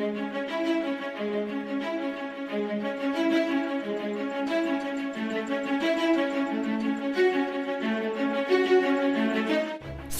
Thank you.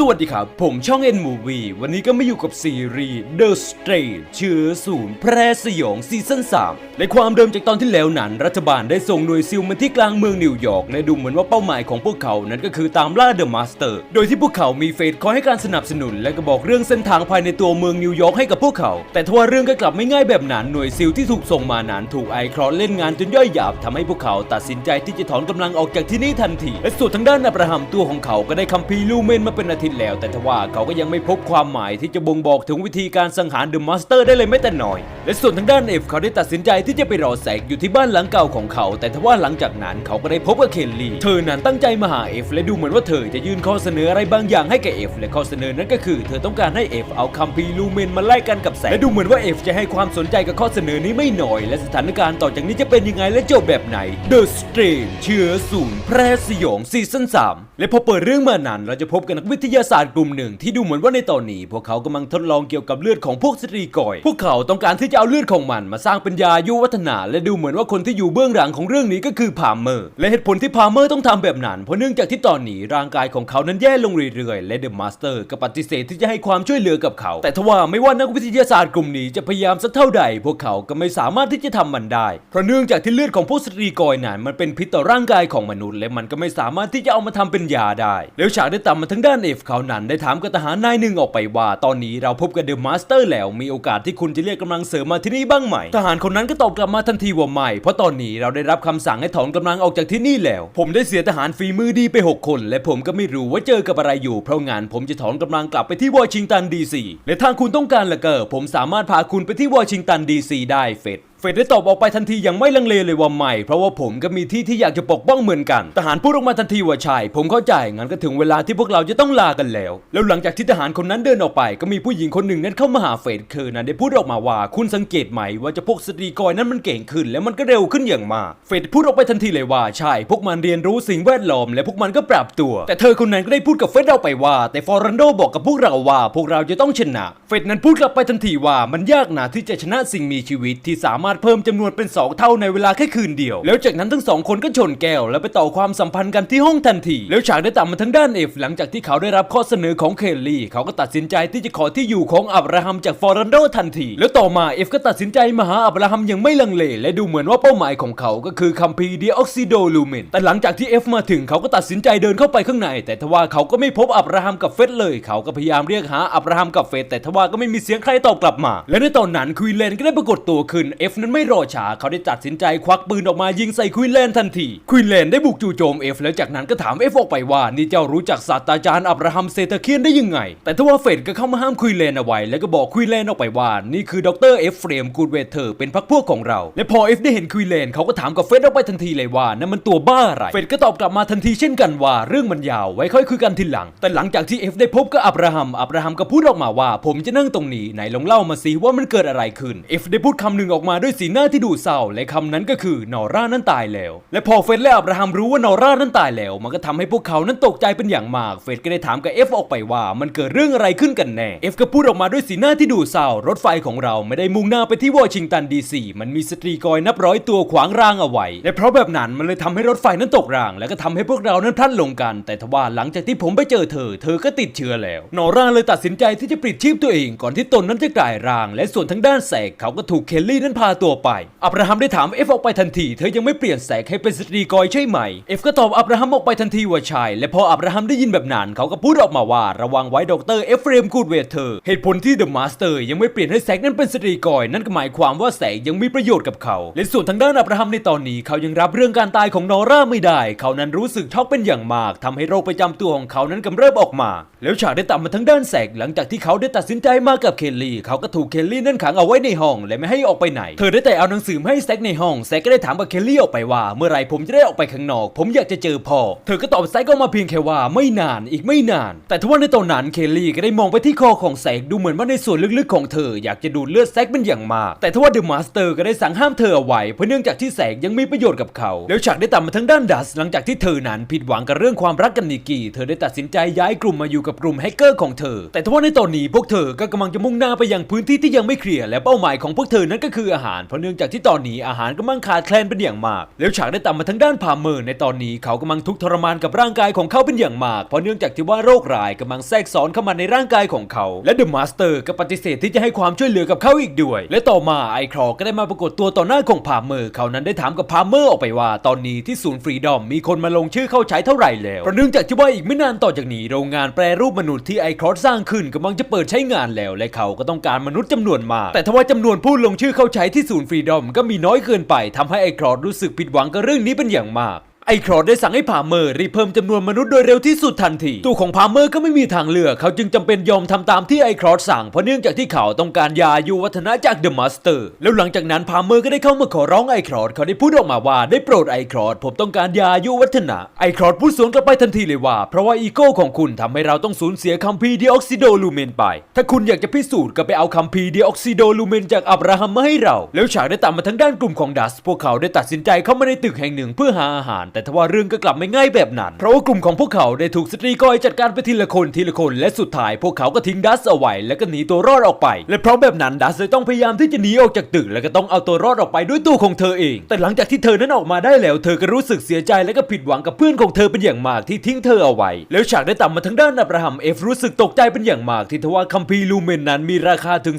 สวัสดีครับ ผมช่อง N Movie วันนี้ก็มาอยู่กับซีรีส์ The Strain เชื้อศูนย์แพร่สยองซีซั่น3ในความเดิมจากตอนที่แล้วนั้น รัฐบาลได้ส่งหน่วยซิลมาที่กลางเมืองนิวยอร์กและดูเหมือนว่าเป้าหมายของพวกเขานั้นก็คือตามล่า The Master โดยที่พวกเขามีเฟสคอยให้การสนับสนุน และก็บอกเรื่องเส้นทางภายในตัวเมืองนิวยอร์กให้กับพวกเขา แต่ทว่าเรื่องก็กลับไม่ง่ายแบบนั้นหน่วยซิลที่ถูกส่งมานั้นถูกไอครอเล่นงานจนย่อยหยาบทำให้พวกเขาตัดสินใจที่จะถอนกำลังออกจากที่นี่ทันทีและส่วนทางด้านอับราฮัมตัวของเขาก็ได้คัมภีร์ลูเมนมาเป็นอาทิตย์แล้ว แต่ทว่าเขาก็ยังไม่พบความหมายที่จะบ่งบอกถึงวิธีการสังหารเดอะมาสเตอร์ได้เลยแม้แต่น้อย และส่วนทางด้านเอฟเขาได้ตัดสินใจที่จะไปรอแสกอยู่ที่บ้านหลังเก่าของเขา แต่ทว่าหลังจากนั้นเขาก็ได้พบกับเคนลีเธอนั้นตั้งใจมาหาเอฟและดูเหมือนว่าเธอจะยื่นข้อเสนออะไรบางอย่างให้แก่เอฟและข้อเสนอนั้นก็คือเธอต้องการให้เอฟเอาคัมภีร์ลูเมนมาไล่กันกับแสงและดูเหมือนว่าเอฟจะให้ความสนใจกับข้อเสนอนี้ไม่น้อย และสถานการณ์ต่อจากนี้จะเป็นยังไงและจบแบบไหน The Strain เชื้อศูนย์แพร่สยองซีซั่น3และพอเปิดเรื่องมานั้นเราจะพบกับนักวิทยาาศาสตร์กลุ่มหนึ่งที่ดูเหมือนว่าในตอนนี้ พวกเขากำลังทดลองเกี่ยวกับเลือดของพวกสตรีกอย พวกเขาต้องการที่จะเอาเลือดของมันมาสร้างเป็นยายุวัฒนา และดูเหมือนว่าคนที่อยู่เบื้องหลังของเรื่องนี้ก็คือพาเมอร์ และเหตุผลที่พาเมอร์ต้องทำแบบนั้น เพราะเนื่องจากที่ตอนนี้ร่างกายของเขานั้นแย่ลงเรื่อยๆ และเดอะมาสเตอร์ก็ปฏิเสธที่จะให้ความช่วยเหลือกับเขา แต่ทว่าไม่ว่านักวิทยาศาสตร์กลุ่มนี้จะพยายามสักเท่าใด พวกเขาก็ไม่สามารถที่จะทำมันได้ เพราะเนื่องจากที่เลือดของพวกสตรีกอยนั้นมันเป็นพิษต่อร่างกายของมนุษย์ และมันก็ไม่สามารถที่จะเอามาทำเป็นยาได้ แล้วฉากได้ตามมาทั้งด้านเอฟเขานั้นได้ถามกับทหารนายหนึ่งออกไปว่า ตอนนี้เราพบกับเดอะมาสเตอร์แล้วมีโอกาสที่คุณจะเรียกกำลังเสริมมาที่นี่บ้างไหม ทหารคนนั้นก็ตอบกลับมาทันทีว่าไม่ เพราะตอนนี้เราได้รับคำสั่งให้ถอนกำลังออกจากที่นี่แล้ว ผมได้เสียทหารฝีมือดีไป 6 คน และผมก็ไม่รู้ว่าเจอกับอะไรอยู่ เพราะงานผมจะถอนกำลังกลับไปที่วอชิงตันดีซีและทางคุณต้องการละเกอผมสามารถพาคุณไปที่วอชิงตันดีซีได้เฟด เฟดได้ตอบออกไปทันทีอย่างไม่ลังเลเลยว่าไม่ เพราะว่าผมก็มีที่ที่อยากจะปกป้องเหมือนกัน ทหารพูดออกมาทันทีว่าใช่ ผมเข้าใจ งั้นก็ถึงเวลาที่พวกเราจะต้องลากันแล้ว แล้วหลังจากที่ทหารคนนั้นเดินออกไป ก็มีผู้หญิงคนหนึ่งนั้นเข้ามาหาเฟดเธอนั้นได้พูดออกมาว่า คุณสังเกตไหมว่าจะพวกสตรีกอยนั้นมันเก่งขึ้น และมันก็เร็วขึ้นอย่างมาก เฟดพูดออกไปทันทีเลยว่าใช่ พวกมันเรียนรู้สิ่งแวดล้อมและพวกมันก็ปรับตัว แต่เธอคนนั้นก็ได้พูดกับเฟดเอาไปว่า แต่ฟอรันโดบอกกับพวกเราว่า พวกเราจะต้องชนะ เฟดนั้นพูดกลับไปทันทีว่ามันยากนะที่จะชนะสิ่งมีชีวิตที่สามารถเพิ่มจำนวนเป็นสองเท่าในเวลาแค่คืนเดียว แล้วจากนั้นทั้งสองคนก็ชนแก้ว แล้วไปต่อความสัมพันธ์กันที่ห้องทันที แล้วฉากได้ตามมาทั้งด้านเอฟหลังจากที่เขาได้รับข้อเสนอของเคลลี่ เขาก็ตัดสินใจที่จะขอที่อยู่ของอับราฮัมจากฟอรันโดทันที แล้วต่อมาเอฟก็ตัดสินใจมาหาอับราฮัมอย่างไม่ลังเล และดูเหมือนว่าเป้าหมายของเขาก็คือคัมภีร์ดีออกซิโดลูเมนแต่หลังจากที่เอฟมาถึงเขาก็ตัดสินใจเดินเข้าไปข้างใน แต่ทว่าเขาก็ไม่พบอับราฮัมกับเฟสเลย เขาก็พยายามเรียกหาอับราฮัมกับเฟสแต่ทว่าก็ไม่มีเสียงใครตอบกลับมา และในตอนนั้นควีนเลนก็ได้ปรากฏตัวขึ้นเอฟนั้นไม่รอช้าเขาได้ตัดสินใจควักปืนออกมายิงใส่ควีนแลนทันที ควีนแลนได้บุกจู่โจมเอฟแล้วจากนั้นก็ถามเอฟออกไปว่านี่เจ้ารู้จักศาสตราจารย์อับราฮัมเซเตเคียนได้ยังไง แต่ทว่าเฟดก็เข้ามาห้ามควีนแลนเอาไว้ แล้วก็บอกควีนแลนออกไปว่า นี่คือดรเอฟเฟรมกูดเวเทอร์เป็นพักพวกของเรา และพอเอฟได้เห็นควีนแลนเขาก็ถามกับเฟดออกไปทันทีเลยว่านั่นมันตัวบ้าอะไรเฟดก็ตอบกลับมาทันทีเช่นกันว่าเรื่องมันยาวไว้ค่อยคุยกันทีหลัง แต่หลังจากที่เอฟได้พบกับอับราฮัมอับราฮัมก็พูดออกมาว่า ผมจะนั่งตรงนี้ไหนลองเล่ามาสิว่ามันเกิดอะไรขึ้นเอฟได้พูดคำหนึ่งออกมาด้วยยสีหน้าที่ดูเศร้าและคำนั้นก็คือนอร่านั้นตายแล้ว และพอเฟดและอับราฮัมรู้ว่านอร่านั้นตายแล้ว มันก็ทำให้พวกเขานั้นตกใจเป็นอย่างมาก เฟดก็ได้ถามกับเอฟออกไปว่ามันเกิดเรื่องอะไรขึ้นกันแน่เอฟก็พูดออกมาด้วยสีหน้าที่ดูเศร้ารถไฟของเราไม่ได้มุ่งหน้าไปที่วอชิงตันดีซีมันมีสตรีกอยนับร้อยตัวขวางรางเอาไว้และเพราะแบบนั้นมันเลยทำให้รถไฟนั้นตกราง และก็ทำให้พวกเรานั้นพลัดหลงกัน แต่ทว่าหลังจากที่ผมไปเจอเธอ เธอก็ติดเชื้อแล้วนอร่าเลยตัดสินใจที่จะปลิดชีพตัวเองก่อนที่ตนนั้นจะกลายราง และส่วนทางด้านแสกเขาก็ถูกเคลลี่นั้นพาตัวไป อับราฮัมได้ถามเอฟออกไปทันที เธอยังไม่เปลี่ยนแสกให้เป็นสตรีกอยใช่ไหม เอฟก็ตอบอับราฮัมออกไปทันทีว่าใช่และพออับราฮัมได้ยินแบบนั้น เขาก็พูดออกมาว่าระวังไว้ดรเอฟเฟรมกูดเวเทอร์เหตุผลที่เดอะมาสเตอร์ยังไม่เปลี่ยนให้แสกนั้นเป็นสตรีกอย นั่นก็หมายความว่าแสกยังมีประโยชน์กับเขา และส่วนทางด้านอับราฮัมในตอนนี้เขายังรับเรื่องการตายของนอร่าไม่ได้ เขานั้นรู้สึกช็อกเป็นอย่างมากทำให้โรคประจำตัวของเขานั้นกำเริบออกมา แล้วฉากได้ตัดมาทั้งด้านแสกหลังจากที่เขาได้ตัดสินใจมากับเคลลี่ เขาก็ถูกเคลลี่นั้นขังเอาไว้ในห้องและไม่ให้ออกไปไหนเธออได้แต่เอาหนังสือมาให้แซกในห้อง แซกก็ได้ถามกับเคลลี่ออกไปว่า เมื่อไรผมจะได้ออกไปข้างนอก ผมอยากจะเจอพ่อ เธอก็ตอบแซกออกมาเพียงแค่ว่าไม่นานอีกไม่นาน แต่ทว่าในตอนนั้นเคลลี่ก็ได้มองไปที่คอของแซกดูเหมือนว่าในส่วนลึกๆของเธออยากจะดูดเลือดแซกเป็นอย่างมาก แต่ทว่าเดอะมาสเตอร์ก็ได้สั่งห้ามเธอเอาไว้เพราะเนื่องจากที่แซกยังมีประโยชน์กับเขา แล้วฉากได้ตามมาทั้งด้านดัส หลังจากที่เธอนั้นผิดหวังกับเรื่องความรักกับนิกกี้เธอได้ตัดสินใจย้ายกลุ่มมาอยู่กับกลุ่มแฮกเกอร์ของเธอ แต่ทว่าในตอนนี้พวกเธอก็กำลังจะมุ่งหน้าไปยังพื้นที่ที่ยังไม่เคลียร์และเป้าหมายของพวกเธอนั้นก็คืออาหารเพราะเนื่องจากที่ตอนนี้อาหารกำลังขาดแคลนเป็นอย่างมาก แล้วฉากได้ตามมาทั้งด้านพาเมอร์ในตอนนี้เขากำลังทุกข์ทรมานกับร่างกายของเขาเป็นอย่างมาก เพราะเนื่องจากที่ว่าโรคร้ายกำลังแทรกซ้อนเข้ามาในร่างกายของเขา และเดอะมาสเตอร์ก็ปฏิเสธที่จะให้ความช่วยเหลือกับเขาอีกด้วย และต่อมาไอครอก็ได้มาปรากฏตัวต่อหน้าของพาเมอร์เขานั้นได้ถามกับพาเมอร์ออกไปว่า ตอนนี้ที่ศูนย์ฟรีดอมมีคนมาลงชื่อเข้าใช้เท่าไหร่แล้วเพราะเนื่องจากที่ว่าอีกไม่นานต่อจากนี้โรงงานแปรรูปมนุษย์ที่ไอครอสร้างขึ้นกำลังจะเปิดใช้งานแล้ว และเขาก็ต้องการมนุษย์จำนวนมากแต่ทว่าจำนวนผู้ลงชื่อเข้าใช้ที่ศูนย์ฟรีดอมก็มีน้อยเกินไปทำให้ไอครอดรู้สึกผิดหวังกับเรื่องนี้เป็นอย่างมาก ไอครอดได้สั่งให้พาเมอร์รีบเพิ่มจำนวนมนุษย์โดยเร็วที่สุดทันที ตัวของพาเมอร์ก็ไม่มีทางเลือก เขาจึงจำเป็นยอมทำตามที่ไอครอดสั่ง เพราะเนื่องจากที่เขาต้องการยาอายุวัฒนะจากเดอะมาสเตอร์ แล้วหลังจากนั้นพาเมอร์ก็ได้เข้ามาขอร้องไอครอดเขาได้พูดออกมาว่าได้โปรดไอครอดผมต้องการยาอายุวัฒนะไอครอดพูดสวนกลับไปทันทีเลยว่า เพราะว่าอีโก้ของคุณทำให้เราต้องสูญเสียคัมภีร์ดีออกซิโดลูเมนไป ถ้าคุณอยากจะพิสูจน์ก็ไปเอาคัมภีร์ดีออกซิโดลูเมนจากอับราฮัมมาให้เรา แล้วฉากได้ตามมาทั้งด้านกลุ่มของดัส พวกเขาได้ตัดสินใจเข้ามาในตึกแห่งหนึ่งเพื่อหาอาหารแต่ทว่าเรื่องก็กลับไม่ง่ายแบบนั้น เพราะว่ากลุ่มของพวกเขาได้ถูกสตรีกอยจัดการไปทีละคนทีละคนและสุดท้ายพวกเขาก็ทิ้งดัสเอาไว้แล้วก็หนีตัวรอดออกไป และเพราะแบบนั้นดัสเลยต้องพยายามที่จะหนีออกจากตึกแล้วก็ต้องเอาตัวรอดออกไปด้วยตัวของเธอเอง แต่หลังจากที่เธอนั้นออกมาได้แล้ว เธอก็รู้สึกเสียใจและก็ผิดหวังกับเพื่อนของเธอเป็นอย่างมากที่ทิ้งเธอเอาไว้ แล้วฉากได้ตามมาทั้งด้านอับราฮัมเอฟรู้สึกตกใจเป็นอย่างมากที่ทว่าคัมภีร์ลูเมนนั้นมีราคาถึง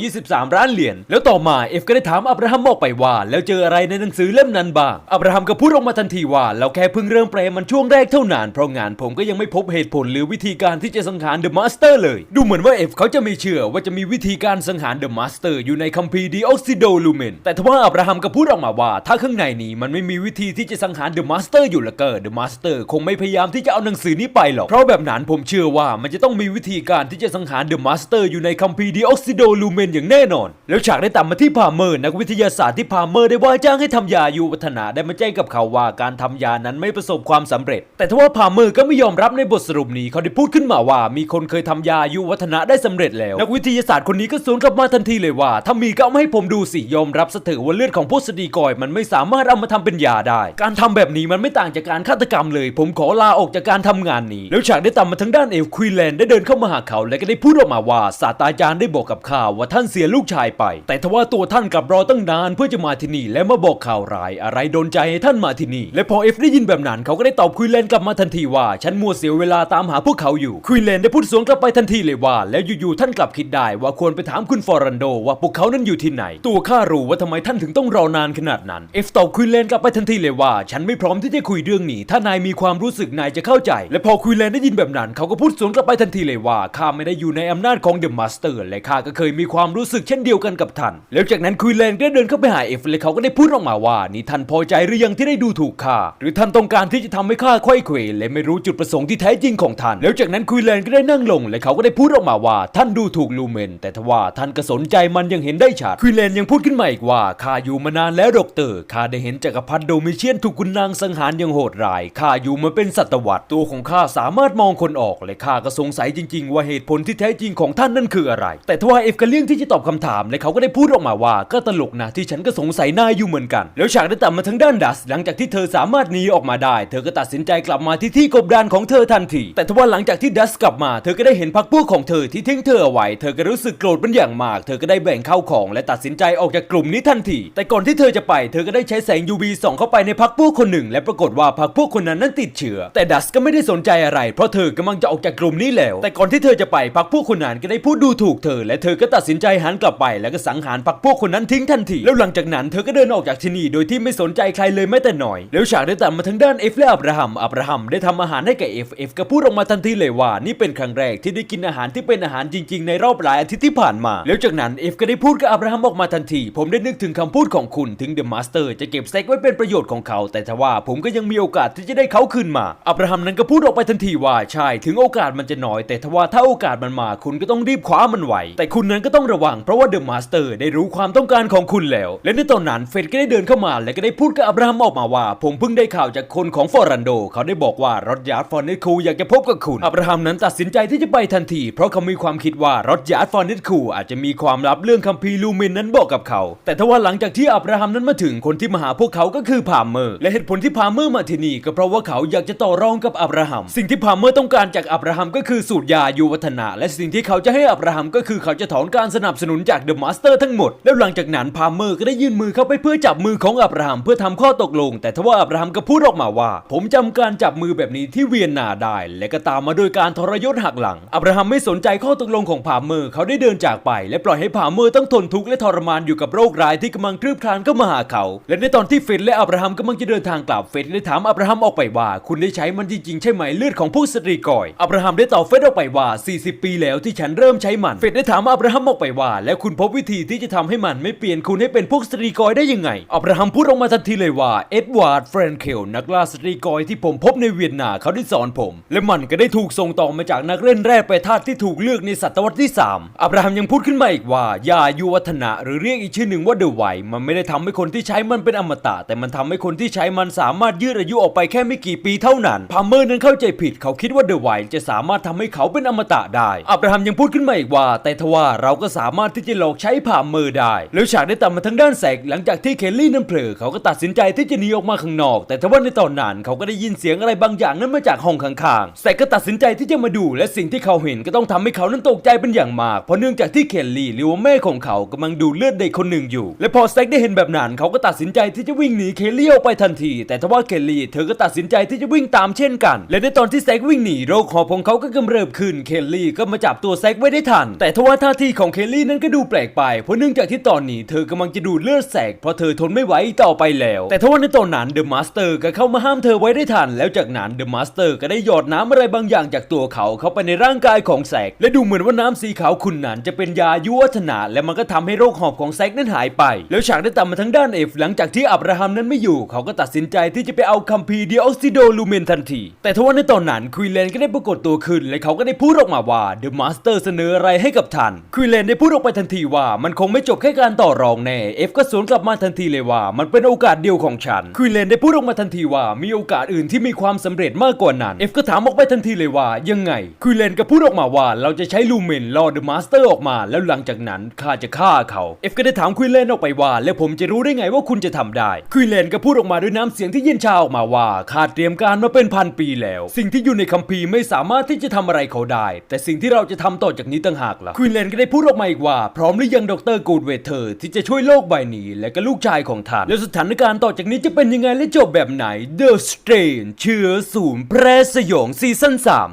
323ล้านเหรียญแล้วต่อมาเอฟก็ได้ถามอับราฮัมออกไปว่า แล้วเจออะไรในหนังสือเล่มนั้นบ้างอับราฮัมก็พูดออกมาทันทีว่าเราแค่เพิ่งเริ่มแปลมันช่วงแรกเท่านั้นเพราะงานผมก็ยังไม่พบเหตุผลหรือวิธีการที่จะสังหารเดอะมาสเตอร์เลย ดูเหมือนว่าเอฟเขาจะไม่เชื่อว่าจะมีวิธีการสังหารเดอะมาสเตอร์อยู่ในคัมภีร์ดีออกซิโดลูเมนแต่ทว่าอับราฮัมก็พูดออกมาว่า ถ้าข้างในนี้มันไม่มีวิธีที่จะสังหารเดอะมาสเตอร์อยู่ละก็เดอะมาสเตอร์คงไม่พยายามที่จะเอาหนังสือนี้ไปหรอกเพราะแบบนั้นผมเชื่อว่ามันจะต้องมีวิธีการที่จะสังหารเดอะมาสเตอร์อยู่ในคัมภีร์ดีออกซิโดลูเมนอย่างแน่นอน แล้วฉากได้ตามมาที่พาเมอร์นักวิทยาศาสตร์ที่พาเมอร์ได้ว่าจ้างให้ทำยาอยู่วัฒนาได้มาแจ้งกับเขาว่าการททำยานั้นไม่ประสบความสำเร็จ แต่ทว่าพาเมอร์ก็ไม่ยอมรับในบทสรุปนี้เขาได้พูดขึ้นมาว่ามีคนเคยทำยาอยู่วัฒนะได้สำเร็จแล้ว นักวิทยาศาสตร์คนนี้ก็สวนกลับมาทันทีเลยว่า ถ้ามีก็เอามาให้ผมดูสิยอมรับซะเถอะว่าเลือดของพวกสตรีกอยมันไม่สามารถเอามาทำเป็นยาได้ การทำแบบนี้มันไม่ต่างจากการฆาตกรรมเลย ผมขอลาออกจากการทำงานนี้ แล้วฉากได้ตามมาทางด้านเอลควีแลนด์ได้เดินเข้ามาหาเขาและก็ได้พูดออกมาว่าศาสตราจารย์ได้บอกกับข้าว่าท่านเสียลูกชายไป แต่ทว่าตัวท่านกลับรอตั้งนานเพื่อจะมาที่นี่และมาบอกข่าวร้ายอะไรโดนใจให้ท่านมาที่นี่และพอเอฟได้ยินแบบนั้นเขาก็ได้ตอบควีนแลนด์กลับมาทันทีว่า ฉันมัวเสียเวลาตามหาพวกเขาอยู่ควีนแลนด์ได้พูดสวนกลับไปทันทีเลยว่า แล้วอยู่ๆท่านกลับคิดได้ว่าควรไปถามคุณฟอรันโดว่าพวกเขานั้นอยู่ที่ไหน ตัวข้ารู้ว่าทำไมท่านถึงต้องรอนานขนาดนั้นเอฟตอบควีนแลนด์กลับไปทันทีเลยว่า ฉันไม่พร้อมที่จะคุยเรื่องนี้ ถ้านายมีความรู้สึกนายจะเข้าใจ และพอควีนแลนด์ได้ยินแบบนั้นเขาก็พูดสวนกลับไปทันทีเลยว่าข้าไม่ได้อยู่ในอำนาจของเดอะมาสเตอร์และข้าก็เคยมีความรู้สึกเช่นเดียวกันกับท่านแล้วจากนั้นควีนแลนด์ก็เดินเข้าไปหาเอฟและเขาก็ได้พูดออกมาว่านี่ท่านพอใจหรือยังที่ได้ดูถูกข้าหรือท่านต้องการที่จะทำให้ข้าค่อยเขวและไม่รู้จุดประสงค์ที่แท้จริงของท่าน แล้วจากนั้นควีนแลนก็ได้นั่งลง และเขาก็ได้พูดออกมาว่าท่านดูถูกลูเมน แต่ทว่าท่านก็สนใจมันยังเห็นได้ชัดควีนแลนยังพูดขึ้นมาอีกว่าข้าอยู่มานานแล้วดอกเตอร์ข้าได้เห็นจักรพรรดิโดมิเชียนถูกคุณนางสังหารอย่างโหดร้ายข้าอยู่มาเป็นศตวรรษตัวของข้าสามารถมองคนออกและข้าก็สงสัยจริง ๆ ว่าเหตุผลที่แท้จริงของท่านนั่นคืออะไร แต่ทว่าเอฟก็เลี่ยงที่จะตอบคำถามและเขาก็ได้พูดออกมาว่าก็ตลกนะที่ฉันก็สงสัยนายอยู่เหมือนกัน แล้วฉากได้ตัดมาทางด้านดัส หลังจากที่เธอสามารถหนีออกมาได้ เธอก็ตัดสินใจกลับมาที่ที่กบดานของเธอทันที แต่ทว่าหลังจากที่ดัสกลับมา เธอก็ได้เห็นพักพวกของเธอที่ทิ้งเธอเอาไว้ เธอก็รู้สึกโกรธเป็นอย่างมาก เธอก็ได้แบ่งเข้าของ และตัดสินใจออกจากกลุ่มนี้ทันที แต่ก่อนที่เธอจะไป เธอก็ได้ใช้แสง UV ส่องเข้าไปในพักพวกคนหนึ่ง และปรากฏว่าพักพวกคนนั้นนั้นติดเชื้อ แต่ดัสก็ไม่ได้สนใจอะไร เพราะเธอกำลังจะออกจากกลุ่มนี้แล้ว แต่ก่อนที่เธอจะไปพักพวกคนนั้นก็ได้พูดดูถูกเธอ และเธอก็ตัดสินใจหันกลับไป แล้วก็สังหารพักพวกคนนั้นทิ้งทันที แล้วหลังจากนั้นเธอก็เดินออกจากที่นี่โดยที่ไม่สนใจใครเลยแม้แต่หน่อยแล้วฉากากได้ตัดมาทางด้านเอฟและอับราฮัม อับราฮัมได้ทำอาหารให้กับเอฟ เอฟก็พูดออกมาทันทีเลยว่า นี่เป็นครั้งแรกที่ได้กินอาหารที่เป็นอาหารจริง ๆ ในรอบหลายอาทิตย์ที่ผ่านมา แล้วจากนั้นเอฟก็ได้พูดกับอับราฮัมออกมาทันที ผมได้นึกถึงคำพูดของคุณถึงเดอะมาสเตอร์จะเก็บเซ็กไว้เป็นประโยชน์ของเขา แต่ทว่าผมก็ยังมีโอกาสที่จะได้เขาคืนมา อับราฮัมนั้นก็พูดออกไปทันทีว่าใช่ ถึงโอกาสมันจะน้อย แต่ทว่าถ้าโอกาสมันมา คุณก็ต้องรีบคว้ามันไว้ แต่คุณนั้นก็ต้องระวัง เพราะว่าเดอะมาสเตอร์ได้รู้ความต้องการของคุณแล้ว และในตอนนั้นเฟดก็ได้เดินเข้ามา และก็ได้พูดกับอับราฮัมออกมาว่า ผมเพิ่งได้ข่าวจากคนของฟอรันโด เขาได้บอกว่ารอดยาร์ดฟอร์เนตคูอยากจะพบกับคุณ อับราฮัมนั้นตัดสินใจที่จะไปทันที เพราะเขามีความคิดว่ารอดยาร์ดฟอร์เนตคูอาจจะมีความลับเรื่องคัมภีร์ลูเมนนั้นบอกกับเขา แต่ทว่าหลังจากที่อับราฮัมนั้นมาถึงคนที่มาหาพวกเขาก็คือพามเมอร์ และเหตุผลที่พามเมอร์มาที่นี่ก็เพราะว่าเขาอยากจะต่อรองกับอับราฮัม สิ่งที่พามเมอร์ต้องการจากอับราฮัมก็คือสูตรยายูวัฒนะและสิ่งที่เขาจะให้อับราฮัมก็คือเขาจะถอนการสนับสนุนจากเดอะมาสเตอร์ทั้งหมด แล้วหลังจากนั้นพาเมอร์ก็ได้ยื่นมือเข้าไปเพื่อจับมือของอับราฮัมเพื่อทำข้อตกลง แต่ทว่าอับราฮัมก็พูดออกมาว่า ผมจำการจับมือแบบนี้ที่เวียนนาได้ และก็ตามมาโดยการทรยศหักหลัง อับราฮัมไม่สนใจข้อตกลงของพาเมอร์เขาได้เดินจากไป และปล่อยให้พาเมอร์ต้องทนทุกข์และทรมานอยู่กับโรคร้ายที่กำลังคลืบคลานเข้ามาหาเขา และในตอนที่เฟดและอับราฮัมกำลังจะเดินทางกลับเฟดได้ถามอับราฮัมออกไปว่า คุณได้ใช้มันจริงๆใช่ไหมเลือดของผู้สตรีก่อยอับราฮัมได้ตอบเฟดออกไปว่า 40 ปีแล้วที่ฉันเริ่มใช้มันเฟดได้ถามอับราฮัมออกไปว่า แล้วคุณพบวิธีที่จะทำให้มันไม่เปลี่ยนคุณให้เป็นพวกสตรีกอยได้ยังไงอับราฮัมพูดออกมาทันทีเลยว่าเอ็ดวาร์ดเฟรนเคลนักล่าสตรีกอยที่ผมพบในเวียนนาเขาได้สอนผม และมันก็ได้ถูกส่งต่อมาจากนักเล่นแร่ไปธาตุที่ถูกเลือกในศตวรรษที่ 3 อับราฮัมยังพูดขึ้นมาอีกว่ายายุวัฒนะหรือเรียกอีกชื่อหนึ่งว่าเดอะไวมันไม่ได้ทำให้คนที่ใช้มันเป็นอมตะ แต่มันทำให้คนที่ใช้มันสามารถยืดอายุออกไปแค่ไม่กี่ปีเท่านั้นพามเมอร์นั้นเข้าใจผิดเขาคิดว่าเดอะไวจะสามารถทำให้เขาเป็นอมตะได้อับราฮัมยังพูดขึ้นมาอีกว่า แต่ทว่าเราก็สามารถที่จะหลอกใช้พาเมอร์ได้ แล้วฉากได้ตัดมาทางด้านแสกหลังจากที่เคลลี่นั้นเผลอเขาก็ตัดสินใจที่จะหนีออกมาข้างนอกแต่ทว่าในตอนนั้นเขาก็ได้ยินเสียงอะไรบางอย่างนั้นมาจากห้องข้างๆแสกก็ตัดสินใจที่จะมาดู และสิ่งที่เขาเห็นก็ต้องทำให้เขานั้นตกใจเป็นอย่างมาก เพราะเนื่องจากที่เคลลี่หรือว่าแม่ของเขากำลังดูเลือดเด็กคนหนึ่งอยู่ และพอแซกได้เห็นแบบนั้นเขาก็ตัดสินใจที่จะวิ่งหนีเคลลี่ออกไปทันที แต่ทว่าเคลลี่เธอก็ตัดสินใจที่จะวิ่งตามเช่นกัน และในตอนที่แซกวิ่งหนีโรคหอบของเขาก็กำเริบขึ้นเคลลี่ก็มาจับตัวแซกไว้ได้ทัน แต่ทว่าท่าทีของเคลลี่นั้นก็ดูแปลกไป เพราะเนื่องจากที่ตอนนี้เธอกำลังจะดูเลือดแสกเพราะเธอทนไม่ไหวต่อไปแล้ว แต่ทว่าในตอนนั้นเดอะมาสเตอร์ก็เข้ามาห้ามเธอไว้ได้ทัน แล้วจากนั้นเดอะมาสเตอร์ก็ได้หยอดน้ำอะไรบางอย่างจากตัวเขาเข้าไปในร่างกายของแซก และดูเหมือนว่าน้ำสีขาวขุ่นนั้นจะเป็นยายุวัฒนะและมันก็ทำให้โรคหอบของแซกนั้นหายไป แล้วฉากได้ตามมาทั้งด้านเอฟหลังจากที่อับราฮัมนั้นไม่อยู่ เขาก็ตัดสินใจที่จะไปเอาคัมภีร์ดีออกซิโดลูเมนทันที แต่ทว่าในตอนนั้นควีนแลนก็ได้ปรากฏตัวขึ้น และเขาก็ได้พูดออกมาว่าเดอะมาสเตอร์เสนออะไรให้กับท่านควีนแลนได้พูดออกไปทันทีว่ามันคงไม่จบแค่การต่อรองแน่เอฟก็สวนกลับมาทันทีเลยว่า มันเป็นโอกาสเดียวของฉันควีนแลนได้พูดออกมาทันทีว่ามีโอกาสอื่นที่มีความสำเร็จมากกว่านั้น เอฟก็ถามออกไปทันทีเลยว่ายังไงควีนแลนก็พูดออกมาว่าเราจะใช้ลูเมนล่อเดอะมาสเตอร์ออกมา แล้วหลังจากนั้นข้าจะฆ่าเขาเอฟก็ได้ถามควีนแลนออกไปว่า แล้วผมจะรู้ได้ไงว่าคุณจะทำได้ควีนแลนก็พูดออกมาด้วยน้ำเสียงที่เย็นชาออกมาว่าข้าเตรียมการมาเป็นพันปีแล้ว สิ่งที่อยู่ในคัมภีร์ไม่สามารถที่จะทำอะไรเขาได้ แต่สิ่งที่เราจะทำต่อจากนี้ต่างหากล่ะควีนแลนก็ได้พูดออกมาอีกว่า พร้อมหรือยังดรกูดเวเทอร์ที่จะช่วยโลกใบนี้ และก็ลูกชายของท่านแล้วสถานการณ์ต่อจากนี้จะเป็นยังไงและจบแบบไหน The Strain เชื้อศูนย์แพร่สยองซีซั่น3